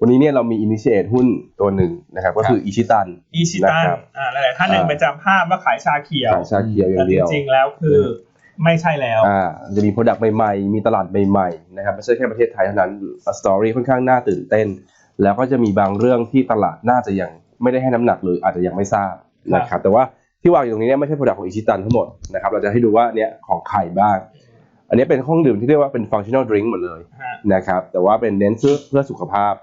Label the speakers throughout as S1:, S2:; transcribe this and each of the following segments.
S1: วันนี้เนี่ยเรามี initiate หุ้นตัวหนึ่งนะครับ ก็คืออิชิตัน
S2: อีชิตัน
S1: นะครับ
S2: อ่าหลายๆท่านหนึ่ง
S1: อ่า
S2: ไปจำภาพว่าขายชาเขียว
S1: ขายชาเขียวอ
S2: แต่
S1: ย่าง
S2: จ
S1: เดียว
S2: ริงๆแล้วคือไม่ใช่แล้ว
S1: อ่าจะมีโปรดักต์ใหม่ๆ มีตลาดใหม่ๆนะครับไม่ใช่แค่ประเทศไทยเท่านั้นสตอรี่ค่อนข้างน่าตื่นเต้น แล้วก็จะมีบางเรื่องที่ตลาดน่าจะยังไม่ได้ให้น้ำหนักเลยอาจจะยังไม่ทราบนะครับแต่ว่าที่วางอยู่ตรงนี้เนี่ยไม่ใช่โปรดักต์ของอิชิตันทั้งหมดนะครับเราจะให้ดูว่าเนี่ยของใครบ้างอันนี้เป็นเครื่องดื่มที่เรียกว่าเป็น functional drink หมดเลย
S2: ฮะ
S1: นะครับแต่ว่าเป็นเน้นเพื่อเพื่อสุขภาพ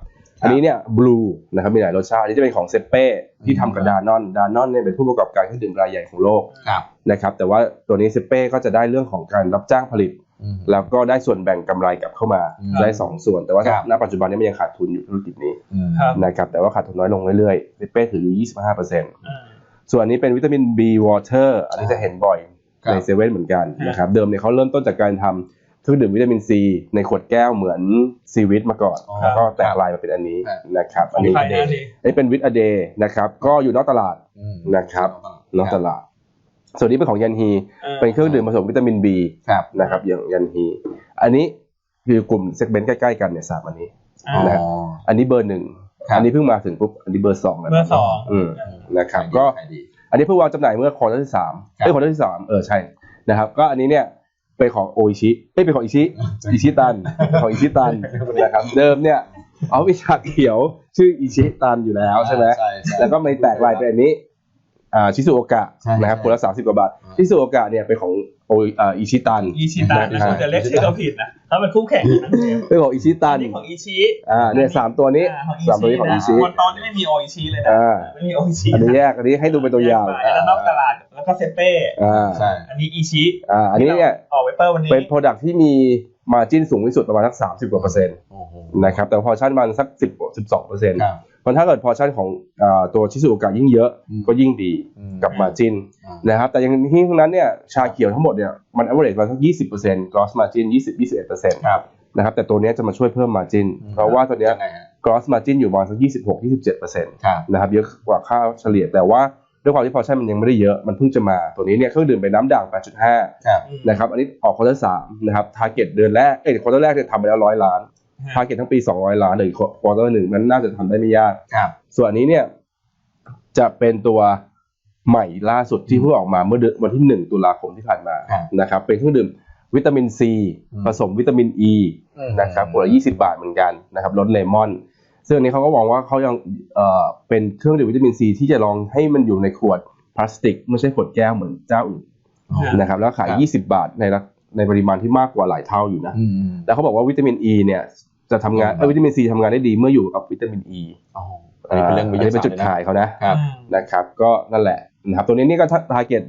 S1: อันนี้เนี่ยบลูนะครับมีหลายรสชาติอันนี้จะเป็นของเซเป้ที่ทำกับดานอนดานอนเนี่ยเป็นผู้ประกอบการเครื่องดื่มรายใหญ่ของโลก
S3: ครับ
S1: นะครับแต่ว่าตัวนี้เซเป้ก็จะได้เรื่องของการรับจ้างผลิต
S3: อืม
S1: แล้วก็ได้ส่วนแบ่งกำไรกลับเข้ามา
S3: อืม
S1: ได้สองส่วน แต่ว่า
S3: ครับ
S1: ณปัจจุบันนี้มันยังขาดทุนอยู่ธุรกิจนี้
S3: อืม
S2: ครับ
S1: นะครับแต่ว่าขาดทุนน้อยลงเรื่อยๆเซเป้ถืออยู่25%
S2: อ่า
S1: ส่วนอันนี้เป็นวิตามิน B water อันนี้จะเห็นบ่อย
S3: ครับ
S1: ในเซเว่นเหมือนกัน
S2: ครับ
S1: นะครับ เดิมเนี่ยเขาเริ่มต้นจากการทำ เครื่องดื่มวิตามินซีในขวดแก้วเหมือนซีวิตมาก่อน
S3: อ๋อ
S1: แล้วก็แตกลายมาเป็นอันนี้
S3: ครับ
S1: นะครับ
S2: ข
S1: อั
S2: อนง
S1: นี้
S2: ใครนะนี่
S1: อันนี้เป็นวิตอเดย์นะครับ ก็อยู่นอกตลาด
S3: อืม
S1: นะครับ นอกตลาด ส่วนนี้เป็นของยันฮี เป็นเครื่องดื่มผสมวิตามิน B
S3: ครับ
S1: นะครับอย่างยันฮี อันนี้คือกลุ่มเซกเมนต์ใกล้ๆกันเนี่ยสามอันนี้
S2: อ่า
S1: นะ อันนี้เบอร์หนึ่ง
S3: ครับ
S1: อันนี้เพิ่งมาถึงปุ๊บ อันนี้เบอร์สองแล้ว
S2: เบอร์สอง
S1: อืมนะครับ
S3: ขายดี
S1: ก็
S3: ขายดี
S1: อันนี้เพิ่งวางจำหน่ายเมื่อควอเตอร์ที่สาม
S3: ครับ
S1: เอ้ยควอเตอร์ที่สามเออใช่นะครับ ก็อันนี้เนี่ย เป็นของโออิชิเอ้ยเป็นของอิชิอิชิตันของอิชิตันนะครับเดิมเนี่ยเอาวิชาเขียวชื่ออิชิตันอยู่แล้วใช่ไหม
S3: ใช่ใช่
S1: แล้วก็ไม่แตกลายเป็นอันนี้อ่า ชิซุโอกะ
S3: ใช่
S1: นะครับ
S3: ใช่
S1: คนละสามสิบกว่าบาท
S3: อ่า
S1: ชิซุโอกะเนี่ยเป็นของโออ่าอิชิตัน
S2: อีชิตันนะคุณจะเรียกชื่อเขาผิดนะเขาเป็นคู่แข่งนะ
S1: เป็นของอิชิตั
S2: อั
S1: น
S2: นนี้ของอีชิ
S1: อ่าเนี่ยสามตัวนี้
S2: อ่าของอี
S1: สามตัวนี้
S2: ชิ
S1: ของ
S2: นะ
S1: อิชิ
S2: คนตอนนี้ไม่มีโออิชิเลยนะ
S1: อ่า
S2: ไม่มีโออิชิ
S1: อันนี้แยกอันนี้ให้ดูเป็นตัวอย่าง
S2: แยกไปแล้วนอกตลาดแล้วก็เซเป้
S1: อ่า
S3: ใช่
S2: อันนี้อีชิ
S1: อ่าอันนี้เนี่ย
S2: ออกเวเปอร์วันนี้
S1: เป็นโปรดักที่มีมาจิ้นสูงที่สุดประมาณสักสามสิบกว่าเปอร์เซ็นต์
S3: โอ้โห
S1: นะครับแต่พอชั่นมันสักสิบสิบสองเปอร์เซ็นต์
S3: ครับ
S1: เพราะถ้าเกิดพอชั่นของอ่าตัวชิซุโอกะยิ่งเยอะ
S3: อืม
S1: ก็ยิ่งดี
S3: อืม
S1: กับมาจิ้น
S3: อ่า
S1: นะครับแต่อย่างที่ทั้งนั้นเนี่ยชาเขียวทั้งหมดเนี่ยมัน average มาสักยี่สิบเปอร์เซ็นต์ gross margin ยี่สิบยี่สิบเอ็ดเปอร์เซ็นต์
S3: ครับ
S1: นะครับแต่ตัวเนี้ยจะมาช่วยเพิ่ม margin
S3: อืม
S1: เพราะว่าตัวเนี้ย
S3: ยังไงฮะ
S1: gross margin อยู่ประมาณสักยี่สิบหกยี่สิบเจ็ดเปอร์เซ็นต์
S3: ครับ
S1: นะครับเยอะกว่าค่าเฉลี่ยแต่ว่าด้วยความที่พอชั่นมันยังไม่ได้เยอะ มันเพิ่งจะมา ตัวนี้เนี่ยเครื่องดื่มเป็นน้ำด่าง 8.5
S3: ครับ
S1: นะครับ อันนี้ออกควอเตอร์สามนะครับ ทาร์เก็ตเดือนแรก เอ้ยควอเตอร์แรกเนี่ยทำไปแล้วร้อยล้าน ทาร์เก็ตทั้งปี 200 ล้านเลยควอเตอร์หนึ่งนั้นน่าจะทำได้ไม่ยาก
S3: ครับ
S1: ส่วนอันนี้เนี่ยจะเป็นตัวใหม่ล่าสุดที่เพิ่งออกมาเมื่อเดือนวันที่ 1 ตุลาคมที่ผ่านมา
S3: ครับ
S1: นะครับเป็นเครื่องดื่มวิตามินซี
S3: อืม
S1: ผสมวิตามินอ e, ีนะครับขวดละ20บาทเหมือนกันนะครับรสเลมอน ซึ่งอันนี้เขาก็มองว่าเขายังเอ่อเป็นเครื่องดื่มวิตามินซีที่จะลองให้มันอยู่ในขวดพลาสติก ไม่ใช่ขวดแก้วเหมือนเจ้าอื่น
S3: อ๋อ
S1: นะครับแล้วขาย
S3: ครับ
S1: 20 บาทในราในปริมาณที่มากกว่าหลายเท่าอยู่นะ
S3: อืมอืม
S1: แล้วเขาบอกว่าวิตามินอ e ีเนี่ย จะทำงาน
S3: อืม
S1: เอ้ยวิตามินซีทำงานได้ดีเมื่ออยู่กับวิตามินอ e. ี
S3: อ๋ออันนี้เป็นเรื่องวิท
S1: นี้
S3: ยา
S1: เป็น
S3: ศาสต
S1: จุด
S3: ร์เลยนะ
S1: ขายเขานะ
S3: ครับ
S1: นะครับก็นั่นแหละนะครับตัวนี้นี่ก็ทาร์เก็ต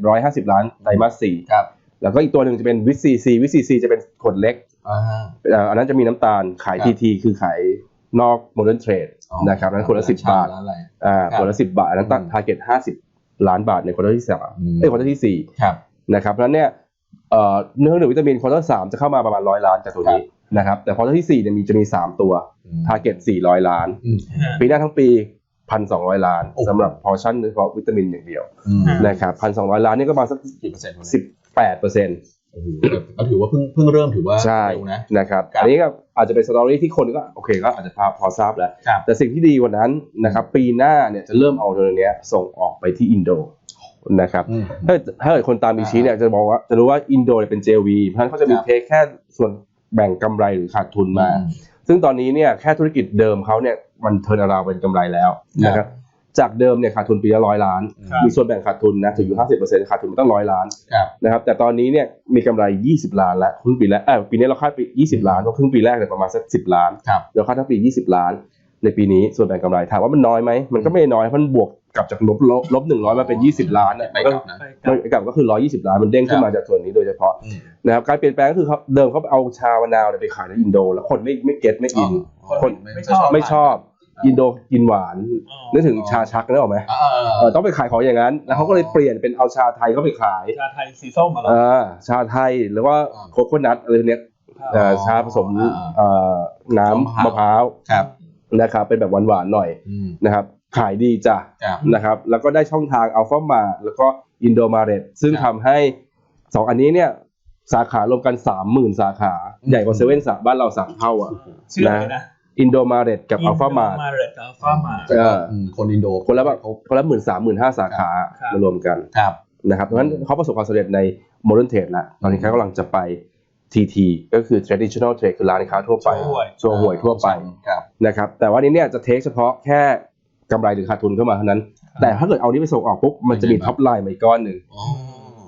S1: 150 ล้านไตรมาสสี่
S3: ครับ
S1: แล้วก็อีกตัวหนึ่งจะเป็นวิตซีซีวิตซีซีจะเป็นขวดเล็ก
S3: อ่า
S1: เอ่ออันนั้นจะมีน้ำตาลขาย
S3: ครับ
S1: ทีทีคือขายนอกโมเดิร์นเทรด
S3: อ๋อ
S1: นะครับนั้นขวดละสิบบาท
S3: ร้นอะไร
S1: อ่า
S3: ครับ
S1: ขวดละสิบบาทอันนั้นตั้ง
S3: อืม
S1: ทาร์เก็ตห้าสิบล้านบาทในควอเตอร์ที่สาม
S3: อืม
S1: เอ้ยควอเตอร์ที่สี่
S3: ครับ
S1: นะครับเพราะฉะนั้นเนี่ยเอ่อเนื้อหนึ่งวิตามินควอเตอร์สามจะเข้ามาประมาณร้อยล้านจากตัวนี้ นะครับ แต่ควอเตอร์ที่สี่เนี่ยมีจะมีสามตัว
S3: อืม
S1: ทาร์เก็ตสี่ร้อยล้าน
S3: อืม
S1: ปีหน้าทั้งปีพันสองร้อยล้าน
S3: โอ้โห
S1: สำหรับพอชั่นเฉพาะวิตามินอย่างเดียว
S3: อืม
S1: นะครับพันสองร้อยล้านนี่ก็ประมาณสัก
S3: กี่เปอร์เซ็นต์วะ
S1: สิ
S3: เนี่ย
S1: บแปดเปอร์เซ็นต์
S3: โอ้โหก็ถือว่าเพิ่งเพิ่งเริ่มถือว่า
S1: ใช่
S3: เร็วนะ
S1: นะครับ
S3: ครับ
S1: อันนี้ก็อาจจะเป็นสตอรี่ที่คนก็โอเคก็อาจจะพอพอทราบแล้ว
S3: ครับ
S1: แต่สิ่งที่ดีกว่านั้นนะครับปีหน้าเนี่ยจะเริ่มเอาตัวเนี้ยส่งออกไปที่อินโดนะครับ
S3: อืม
S1: ถ้าถ้าเกิดคนตามอีชีเนี่ยจะบอกว่าจะรู้ว่าอินโดเนี่ยเป็น JV เพราะฉะนั้นเขาจะมี
S3: ครับ
S1: เทคแค่ส่วน แบ่งกำไรหรือขาดทุนมา
S3: อืม
S1: ซึ่งตอนนี้เนี่ยแค่ธุรกิจเดิมเขาเนี่ยมันเทิร์นอราวเป็นกำไรแล้วนะครับจากเดิมเนี่ยขาดทุนปีละร้อยล้าน
S2: ครับ
S1: มีส่วนแบ่งขาดทุนนะถึงอยู่ห้าสิบเปอร์เซ็นต์ขาดทุนตั้งร้อยล้าน
S3: ครับ
S1: นะครับแต่ตอนนี้เนี่ยมีกำไร20ล้านแล้วครึ่งปีแรกเออปีนี้เราคาดไป20ล้านเพราะครึ่งปีแรกเนี่ยประมาณสัก10ล้าน
S3: ครับ
S1: เราคาดทั้งปี20ล้าน ในปีนี้ส่วนแบ่งกำไรถามว่ามันน้อยไหมมันก็ไม่น้อยเพราะมันบวก กลับจากลบลบลบหนึ่งร้อยมาเป็น20ล้านเนี่ย
S3: ไป
S1: มัน
S3: ก
S1: ก็
S3: ลับนะ
S1: ไม่กลับก็คือ120ล้านมันเด้งขึ้นมาจากส่วนนี้โดยเฉพาะ
S3: อืม
S1: นะครับการเปลี่ยนแปลงก็คือเขาเดิมเขาเอาชามะนาวเนี่ยไปขายในอินโด แล้วคนไม่ไม่เก็ตไม่อิน คน
S2: ไม่ชอบ
S1: ไม่ชอบอินโดกินหวาน
S2: อ๋อ
S1: นึกถึงชาชักนึกออกไหม
S3: อ่า
S1: เออต้องไปขายของอย่างนั้น แล้วเขาก็เลยเปลี่ยนเป็นเอาชาไทยเข้าไปขาย
S2: ชาไทยสีส้มมาแล้ว
S1: อ่าชาไทยหรือว่าโคโคนัทอะไรเนี้ยเอ่อชาผสมเอ่อน้ำมะพร้าว
S3: ครับ
S1: นะครับเป็นแบบหวานๆหน่อย
S3: อืม
S1: นะครับ ขายดีจ้ะ
S3: ครับ
S1: นะครับแล้วก็ได้ช่องทางอัลฟามาแล้วก็อินโดมาเรตซึ่ง
S3: ครั
S1: ทำ
S3: บ
S1: ให้สองอันนี้เนี่ยสาขารวมกันสามหมื่นสาขา
S3: อืม
S1: ใหญ่กว่าเซเว่นสาบ้านเราสามเท่าอะ
S2: เชื่อเลยนะ
S1: อินโดมาเรตกับอัลฟามา
S2: มาเรตอัลฟามา
S3: แต่ก็
S1: เออ
S3: อืมคนอินโด
S1: คนละแบบคนละหมื่นสามหมื่นห้าสาขา
S2: ครับ
S1: มารวมกัน
S3: ครับ
S1: นะครับเพราะฉะนั้นเขาประสบความสำเร็จในโมเดิร์นเทรดแล้วตอนนี้เขากำลังจะไป TT ก็คือ traditional trade คือร้านค้าทั่วไป
S2: โชว์หวย
S1: โชว์หวยทั่วไป
S3: ครับ
S1: นะครับแต่ว่านี้เนี่ยจะเทคเฉพาะแค่ กำไรหรือขาดทุนเข้ามาเท่านั้น แต่ถ้าเกิดเอานี้ไปส่งออกปุ๊บมันจะมีท็อปไลน์มาอีกก้อนหนึ่ง
S3: อ๋อ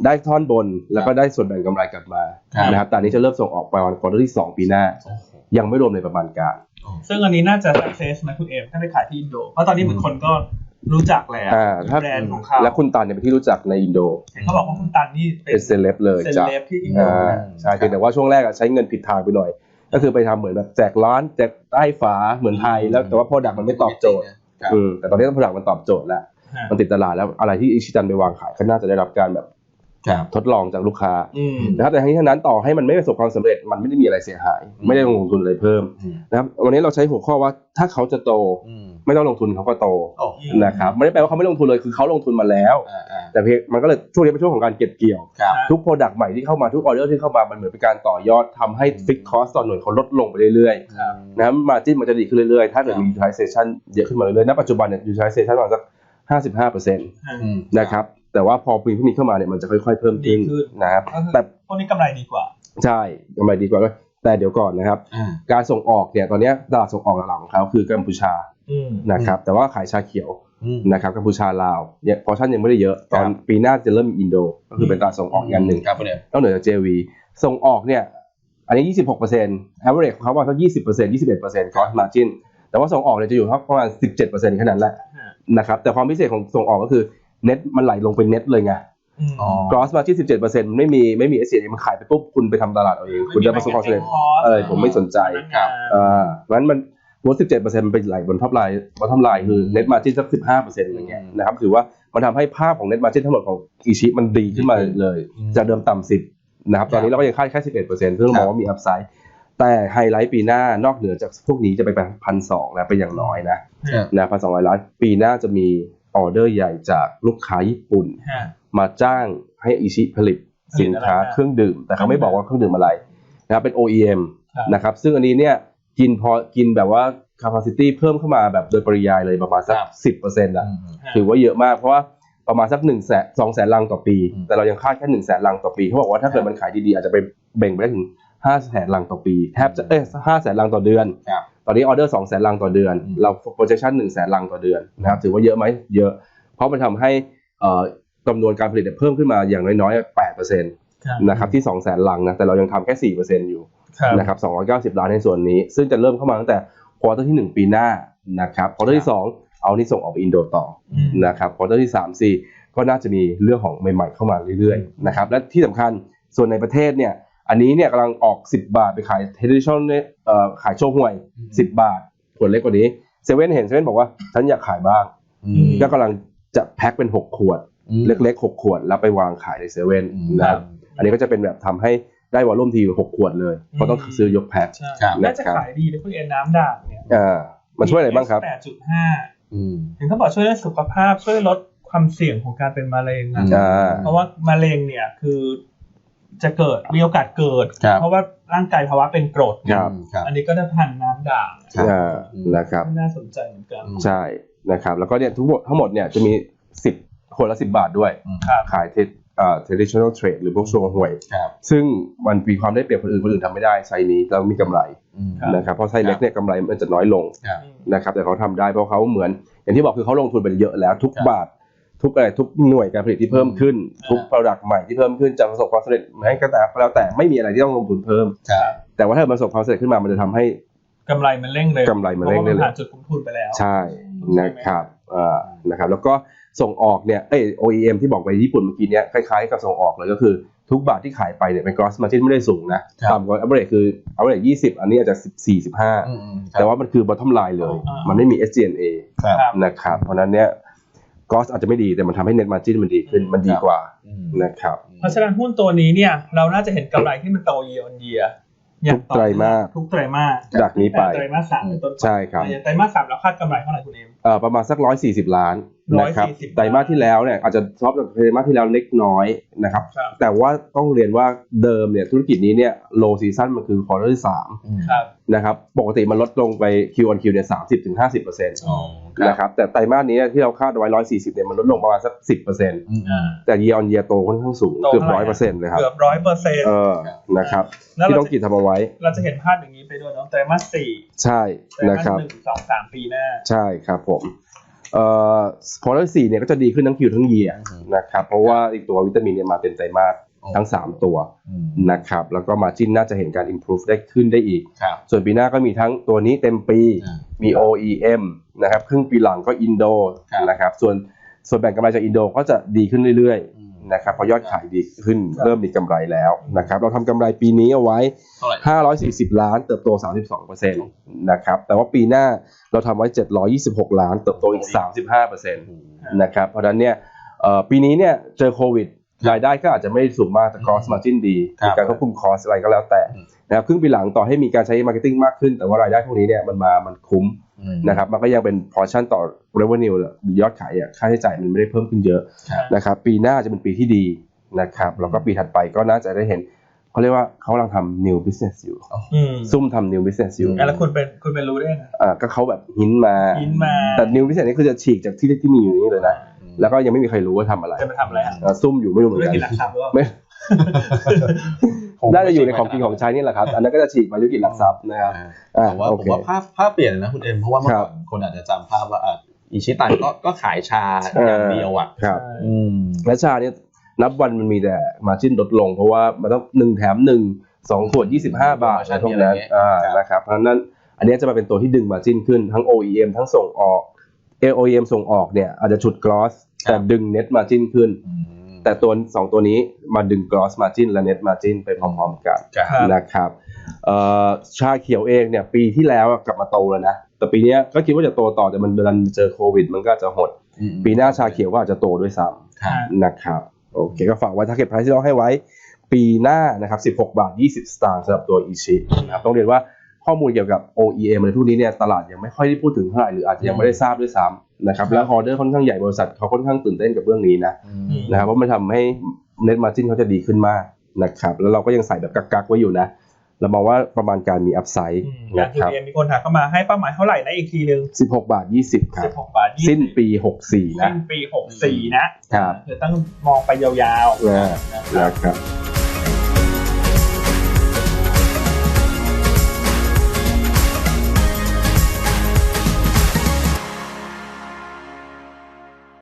S1: ได้ท่อนบนแล้วก็ได้ส่วนแบ่งกำไรกลับมา
S3: ครับ
S1: นะครับแต่อันนี้จะเริ่มส่งออกไปวันควอเตอร์ที่ 2 ปีหน้า
S3: โอ้โห
S1: ยังไม่รวมในประมาณการ
S2: ซึ่งอันนี้น่าจะ success นะคุณเอมถ้าไปขายที่อินโด เพราะตอนนี้เหมือนคนก็รู้จักแล้ว
S1: อ่าถ้า
S2: แบรนด์ของเขา
S1: และคุณตันเนี่ยเป็นที่รู้จักในอินโด
S2: เห็นเขาบอกว่าคุณตันนี่เป็
S1: เป็นนเซเลบเลย
S2: เซ
S1: จ้ะ
S2: เลบที่อินโด
S1: อ่าใช่เพียงแต่ว่าช่วงแรกอะใช้เงินผิดทางไปหน่อย ก็คือไปทำเหมือนแบบแจกร้านแจกใต้ฝาเหมือนไทยแล้วแต่ว่าโปรดักต์มันไม่ตอบโจทย์
S3: ครับ
S1: อืม แต่ตอนนี้โปรดักต์มันตอบโจทย์แล้ว
S2: ฮะ
S1: มันติดตลาดแล้วอะไรที่อิชิตันไปวางขายก็น่าจะได้รับการแบบ
S3: ครับ
S1: ทดลองจากลูกค้า
S2: อืม
S1: นะครับแต่ทั้งนี้ทั้งนั้นต่อให้มันไม่ประสบความสำเร็จ มันไม่ได้มีอะไรเสียหาย ไม่ได้ลงทุนอะไรเพิ่ม
S3: อืม
S1: นะครับวันนี้เราใช้หัวข้อว่าถ้าเขาจะโต
S3: อืม
S1: ไม่ต้องลงทุนเขาก็โต
S3: โอ้โห
S1: นะครับไม่ได้แปลว่าเขาไม่ลงทุนเลยคือเขาลงทุนมาแล้ว
S3: อ่าอ่า
S1: แต่เพียงมันก็เลยช่วงนี้เป็นช่วงของการเก็บเกี่ยว
S3: ครับ
S1: ทุกโปรดักต์ใหม่ที่เข้ามาทุกออเดอร์ที่เข้ามามันเหมือนเป็นการต่อยอดทำให้ฟิกคอสต่อหน่วยเขาลดลงไปเรื่อยๆนะครับมาจิ้นมันจะดีขึ้นเรื่อยๆ ถ้าเกิดมี utilization เยอะขึ้นมาเรื่อยๆณปัจจุบันเนี่ย utilization ประมาณสัก55เปอร์เซ็นต์
S3: อืม
S1: นะครับ แต่ว่าพอปีพวกนี้เข้ามาเนี่ยมันจะค่อย ๆ เพิ่มขึ้น
S2: ดีขึ้น
S1: นะครับ
S2: ก็คือ
S1: แต่
S2: พวกนี้กำไรดีกว่า
S1: ใช่กำไรดีกว่าด้วยแต่เดี๋ยวก่อนนะครับ
S3: อ่า
S1: การส่งออกเนี่ยตอนเนี้ยตลาดส่งออกหลักๆของเขาคือกัมพูชา
S2: อืม
S1: นะครับแต่ว่าขายชาเขียว
S3: อืม
S1: นะครับกัมพูชาลาวเนี่ยพอชั่นยังไม่ได้เยอะตอน
S3: ครับ
S1: ปีหน้าจะเริ่มมีอินโด ก็คือเป็นตลาดส่งออกอีกอันหนึ่ง
S3: ครับเนี่ย
S1: นอกเหนือจาก JV ส่งออกเนี่ย อันนี้ 26% average ของเขาว่าสัก20% 21% gross margin แต่ว่าส่งออกเนี่ยจะอยู่ที่ประมาณ 17%แค่นั้นแหละ
S2: ฮะ
S1: นะครับ แต่ความพิเศษของส่งออกก็คือ net มันไหลลงเป็น net เลยไง
S2: อืม
S3: อ๋อ
S1: gross margin 17%มันไม่มีไม่มี s อ a มันขายไปปุ๊บคุณไปทำตลาดเอาเองคุณจะประสบความสำเร็จเออผมไม่สนใจ
S3: ครับ
S1: อ่าเพราะฉะนั้นมันลด17%มันไปไหลบนท็อปไลน์บนท็อปไลน์คือ net margin สัก15%อย่างเงี้ยนะครับถือว่ามันทำให้ภาพของ net margin ทั้งหมดของอีชิมันดีขึ้นมาเลย
S3: อืม
S1: จากเดิมต่ำ10นะครับตอนนี้เราก็ยังคาดแค่11%ซึ่งเรามองว่ามี upside แต่ไฮไลท์ปีหน้านอกเหนือจากพวกนี้จะไปเป็นพันสองนะเป็นอย่างน้อยนะ
S3: ครับ
S1: นะพันสองร้อยล้านปีหน้าจะมี ออเดอร์ใหญ่จากลูกค้าญี่ปุ่น
S2: ฮะ
S1: มาจ้างให้อิชิผลิตสินค้า
S2: ผลิตอะไรนะ
S1: เครื่องดื่ม แต่เขาไม่บอกว่าเครื่องดื่มอะไรนะครับเป็น OEM
S2: ครับ
S1: นะครับซึ่งอันนี้เนี่ยกินพอกินแบบว่า capacity เพิ่มเข้ามาแบบโดยปริยายเลยประมาณสัก
S3: ครับ
S1: สิบเปอร์เซ็นต์ละ
S3: อืม
S1: ถือว่าเยอะมากเพราะว่าประมาณสักหนึ่งแสนสองแสนลังต่อปี
S3: อืม
S1: แต่เรายังคาดแค่หนึ่งแสนลังต่อปีเขาบอกว่าถ้าเกิดมันขายดีๆ อาจจะไปเบ่งไปได้ถึงห้าแสนลังต่อปี แทบจะเอ้ยห้าแสนลังต่อเดือน
S3: ครับ
S1: ตอนนี้ออเดอร์สองแสนลังต่อเดือน
S3: อืม
S1: เรา projection หนึ่งแสนลังต่อเดือนนะครับถือว่าเยอะไหมเยอะ เพราะมันทำให้เอ่อจำนวนการผลิตเนี่ยเพิ่มขึ้นมาอย่างน้อยๆแปดเปอร์เซ็นต์
S2: ครับ
S1: นะครับที่สองแสนลังนะแต่เรายังทำแค่สี่เปอร์เซ็นต์อยู่
S2: ครับ
S1: นะครับ290ล้านในส่วนนี้ ซึ่งจะเริ่มเข้ามาตั้งแต่ควอเตอร์ที่1ปีหน้านะครับควอเตอร์ที่2เอานี่ส่งออกไปอินโดต่อ
S2: อืม
S1: นะครับควอเตอร์ที่3 4ก็น่าจะมีเรื่องของใหม่ ๆ เข้ามาเรื่อยๆนะครับและที่สำคัญส่วนในประเทศเนี่ย อันนี้เนี่ยกำลังออก 10 บาทไปขายเทเลวิชั่นเนี่ยเอ่อขายโชว์ห่วย 10 บาทขวดเล็กกว่านี้เซเว่นเห็นเซเว่นบอกว่าฉันอยากขายบ้าง
S3: อืม
S1: ก็กำลังจะแพ็คเป็น 6 ขวด เล็กๆ 6 ขวด แล้วไปวางขายในเซเว่น
S3: อืม
S1: นะครับอันนี้ก็จะเป็นแบบทำให้ได้วอลลุ่มทีหกขวดเลยเพราะต้องซื้อยกแพ็ค
S2: ใช่
S3: ครับ
S2: น่าจะขายดีนะคุณเอ็นน้ำด่างเนี่ย
S1: อ่ามันช่วยอะไรบ้างครับ
S2: แปดจุดห้า
S3: อืม
S2: ถึงเขาบอกช่วยเรื่องสุขภาพช่วยลดความเสี่ยงของการเป็นมะเร็งอะ
S3: อืม
S1: อ่า
S2: เพราะว่ามะเร็งเนี่ยคือ จะเกิดมีโอกาสเกิด
S3: ครับ
S2: เพราะว่าร่างกายภาวะเป็นกรด
S1: ครับ
S3: ครับ
S2: อันนี้ก็ได้พันน้ำด่าง
S3: ครับ
S1: อ่านะครับ
S2: น่าสนใจเหมือนกัน
S3: อืม
S1: ใช่นะครับ แล้วก็เนี่ยทั้งหมดทั้งหมดเนี่ยจะมี 10 คนละ 10 บาทด้วย
S2: ครับ
S1: ขายเทสอ่า traditional trade หรือพวกช่วงห่วย
S3: ครับ
S1: ซึ่งมันมีความได้เปรียบคนอื่นคนอื่นทำไม่ได้ไซส์นี้แล้วมีกำไร
S3: อืม
S2: ครับ
S1: นะครับเพราะไซส์เล็กเนี่ยกำไรมันจะน้อยลง
S3: ครับ
S1: นะครับแต่เขาทำได้เพราะเขาเหมือน อย่างที่บอกคือเขาลงทุนไปเยอะแล้วทุก
S3: ครับ
S1: บาท ทุกอะไรทุกหน่วยการผลิตที่เพิ่มขึ้น ทุก product ใหม่ที่เพิ่มขึ้นจะประสบความสำเร็จไหมก็แต่แล้วแต่ไม่มีอะไรที่ต้องลงทุนเพิ่ม
S3: ครับ
S1: แต่ว่าถ้ามันประสบความสำเร็จขึ้นมามันจะทำให้
S2: กำไรมันเร่งเร็ว
S1: กำไรมันเร่งเร็ว
S2: พาะว่าผ่านจุดคุ้มทุนไปแล้ว
S1: ใช่นะครับอ่านะครับแล้วก็ส่งออกเนี่ยเอ้ย OEM ที่บอกไปญี่ปุ่นเมื่อกี้เนี้ยคล้ายๆกับส่งออกเลยก็คือทุกบาทที่ขายไปเนี่ยเป็น gross margin ไม่ได้สูงนะครับ ต่ำกว่า average คือ average 20 อันนี้อาจจะ 14 15
S3: อืมอืมครับ
S1: แต่ว่ามันคือ bottom line เลย
S2: อ่ามั
S1: มันไม่มี SG&A
S3: ครับ
S2: ครับ
S1: นะครับ เพราะฉะนั้นเนี่ย gross อาจจะไม่ดีแต่มันทำให้ net margin มันดีขึ้นมันดีกว่า
S3: อืม
S1: นะครับ
S2: เพราะฉะนั้นหุ้นตัวนี้เนี่ยเราน่าจะเห็นกำไรที่มันโต year on year อย่างต่อ
S1: ทุกไตรมาส
S2: ทุกไตรมาส
S1: จากนี้ไป
S2: แต่ไตรมาสสามเป็นต้นไป
S1: ใช่ครับ
S2: อย่างไตรมาสสามเราคาดกำไรเท่าไหร่คุณเอม
S1: เอ่อประมาณสัก 140 ล้านนะครับ
S2: 140
S1: ไตรมาสที่แล้วเนี่ยอาจจะซอฟต์จากไตรมาสที่แล้วเล็กน้อยนะครับ
S2: ครับ
S1: แต่ว่าต้องเรียนว่าเดิมเนี่ยธุรกิจนี้เนี่ยโลซีซั o นมันคือควอเตอร์ที่สาม
S2: ครับ
S1: นะครับปกติมันลดลงไป Q on Q เนี่ยสามสิบถึงห้าสิบเปอร์เซ็นต์
S3: อ๋อ
S1: นะครับแต่ไตรมาสนี้ที่เราคาดเอาไว้ร้อยสี่สิบเนี่ยมันลดลงประมาณสักสิบเปอร์เซ็นต์
S3: อืม
S2: อ่า
S1: แต่ year on year โตค่อนข้างสูง
S2: โต
S1: เกือบ
S2: เท่าไหร่
S1: ร้อยเปอร์เซ็นต์เลยครับ
S2: เกือบร้อยเปอร์เซ็นต์
S1: เออนะครับ
S2: แล้ว
S1: ที่
S2: เรา
S1: ต้องกิจทำเอาไว้
S2: เราจะเห็นภาพอย่างนี้ไปด้วยเนาะไตรมาสสี่
S1: ใช่
S2: ไตรมา
S1: นะ
S2: ส
S1: ครับ
S2: หนึ่งสองสามปีหน้า
S1: ใช่ครับผมเอ่อควอเตอร์สี่เนี่ยก็จะดีขึ้นทั้งคิวทั้งเยีย
S3: อืม
S1: นะครับเพราะว่าอีกตัววิตามินเนี่ยมาเป็นไตรมาส ทั้ง 3 ตัว
S3: อืม
S1: นะครับแล้วก็มาจินน่าจะเห็นการ improve ได้ขึ้นได้อีก
S3: ครับ
S1: ส่วนปีหน้าก็มีทั้งตัวนี้เต็มปี
S3: อ่า
S1: มี OEM นะครับครึ่งปีหลังก็อินโด
S3: ครับ
S1: นะครับส่วนส่วนแบ่งกำไรจากอินโดก็จะดีขึ้นเรื่อย
S3: อืม
S1: ๆนะครับเพราะยอดขายดีขึ้น
S2: ครับ
S1: เริ่มมีกำไรแล้วนะครับเราทำกำไรปีนี้เอาไว้
S3: เท่าไหร่
S1: 540 ล้านเติบโต 32%นะครับแต่ว่าปีหน้าเราทำไว้ 726 ล้านเติบโตอีก 35%นะครับเพราะฉะนั้นเนี่ยเอ่อปีนี้เนี่ยเจอโควิด รายได้ก็อาจจะไม่ได้สูงมากแต่ cross margin ดี
S3: ครับ
S1: มีการควบคุมคอสอะไรก็แล้วแต่
S3: อืม
S1: นะครับครึ่งปีหลังต่อให้มีการใช้ marketing มากขึ้น แต่ว่ารายได้พวกนี้เนี่ยมันมามันคุ้ม
S3: อืม
S1: นะครับมันก็ยังเป็น portion ต่อ revenue หรือยอดขายอะค่าใช้จ่ายมันไม่ได้เพิ่มขึ้นเยอะ
S3: ครับ
S1: นะครับปีหน้าจะเป็นปีที่ดีนะครับแล้วก็ปีถัดไปก็น่าจะได้เห็นเขาเรียกว่าเขากำลังทำ new business อยู่
S2: อืม
S1: ซุ่มทำ new business อยู่
S3: อืม
S2: อะแล้วคุณเป็นคุณเป็นรู้ได้ยังไง
S1: อ่าก็เขาแบบหินมา
S2: อินมา
S1: แต่ new business นี่คือจะฉีกจากที่ที่มีอยู่นี่เลยนะ แล้วก็ยังไม่มีใครรู้ว่าทำอะไร
S2: จะมาทำอะไรอะ
S1: อ่าซุ่มอยู่ไม่รู้เหมือน
S2: ธุร
S1: กัน
S2: กิจหลักทรัพย์หรือเปล่า
S1: ไม่
S3: คงไม่
S1: น่าจะอยู่ใน
S3: ใช่
S1: ของกินของใช้นี่แหละครับ อันนั้นก็จะฉีกมาธุรกิจหลักทรัพย์นะครับ
S3: อ่า
S1: อ่า
S3: แต่ว่า
S1: โอ
S3: ผม
S1: เค
S3: ว่าภาพภาพเปลี่ยนนะคุณเอ็มเพราะว่าเมื่อ
S1: ครั
S3: ก่
S1: บ
S3: อนคนอาจจะจำภาพว่าอะอิชิตันก็ก็ขายชาอย่างเดียวอะ
S1: ครับ
S3: อืม
S1: และชาเนี่ยนับวันมันมีแต่มาจิ้นลดลง เพราะว่ามันต้องหนึ่งแถมหนึ่งสองขวดยี่สิบห้าบาทอะไรพวกนั้น
S3: มีอะไรเงี้ย
S1: อ่า
S3: ครับ
S1: นะครับเพราะฉะนั้นอันเนี้ยจะมาเป็นตัวที่ดึงมาจิ้นขึ้นทั้ง OEM ทั้งส่งออก OEM ส่งออกเนี่ยอาจจะฉุดกรอสแต่ดึงเน็ตมาจิ้นขึ้น
S3: อืม
S1: แต่ตัวสองตัวนี้มาดึง gross margin และ net margin ไปพร้อมๆกัน
S3: ครับ
S1: นะครับเอ่อชาเขียวเองเนี่ยปีที่แล้วกลับมาโตแล้วนะ แต่ปีเนี้ยก็คิดว่าจะโตต่อแต่มันดันเจอโควิด มันก็จะหด
S3: อืม
S1: ปีหน้าชาเขียวก็อาจจะโตด้วยซ้
S3: ครับำ
S1: นะครับโอเคก็ฝากไว้ target price ที่เราให้ไว้ ปีหน้านะครับ 16 บาท 20 สตางค์สำหรับตัวอีชินะครับต้องเรียนว่า ข้อมูลเกี่ยวกับ OEM อะไรพวกนี้เนี่ยตลาดยังไม่ค่อยได้พูดถึงเท่าไหร่หรืออาจจะยังไม่ได้ทราบด้วยซ้ำนะครับแล้วออเดอร์ค่อนข้างใหญ่บริษัทเขาค่อนข้างตื่นเต้นกับเรื่องนี้นะ
S3: อืม
S1: นะครับเพราะมันทำให้ net margin เขาจะดีขึ้นมากนะครับแล้วเราก็ยังใส่แบบกักๆไว้อยู่นะเรามองว่าประมาณการมี upside
S2: อืมอย่าง
S1: นะ
S2: ที่
S1: ครับ
S2: เรียนมีคนถามเข้ามาให้เป้าหมายเท่าไหร่นะอีกทีหนึ่ง
S1: 16 บาท 20 ครั
S2: สิ
S1: บ
S2: บหกบาทยี่สิบ
S1: สิ้นปี 64 นะ
S2: สิ้นปีหกสี่นะครับคือต้องมองไปยาว
S1: นะ
S2: ๆนะครับ
S1: นะครับ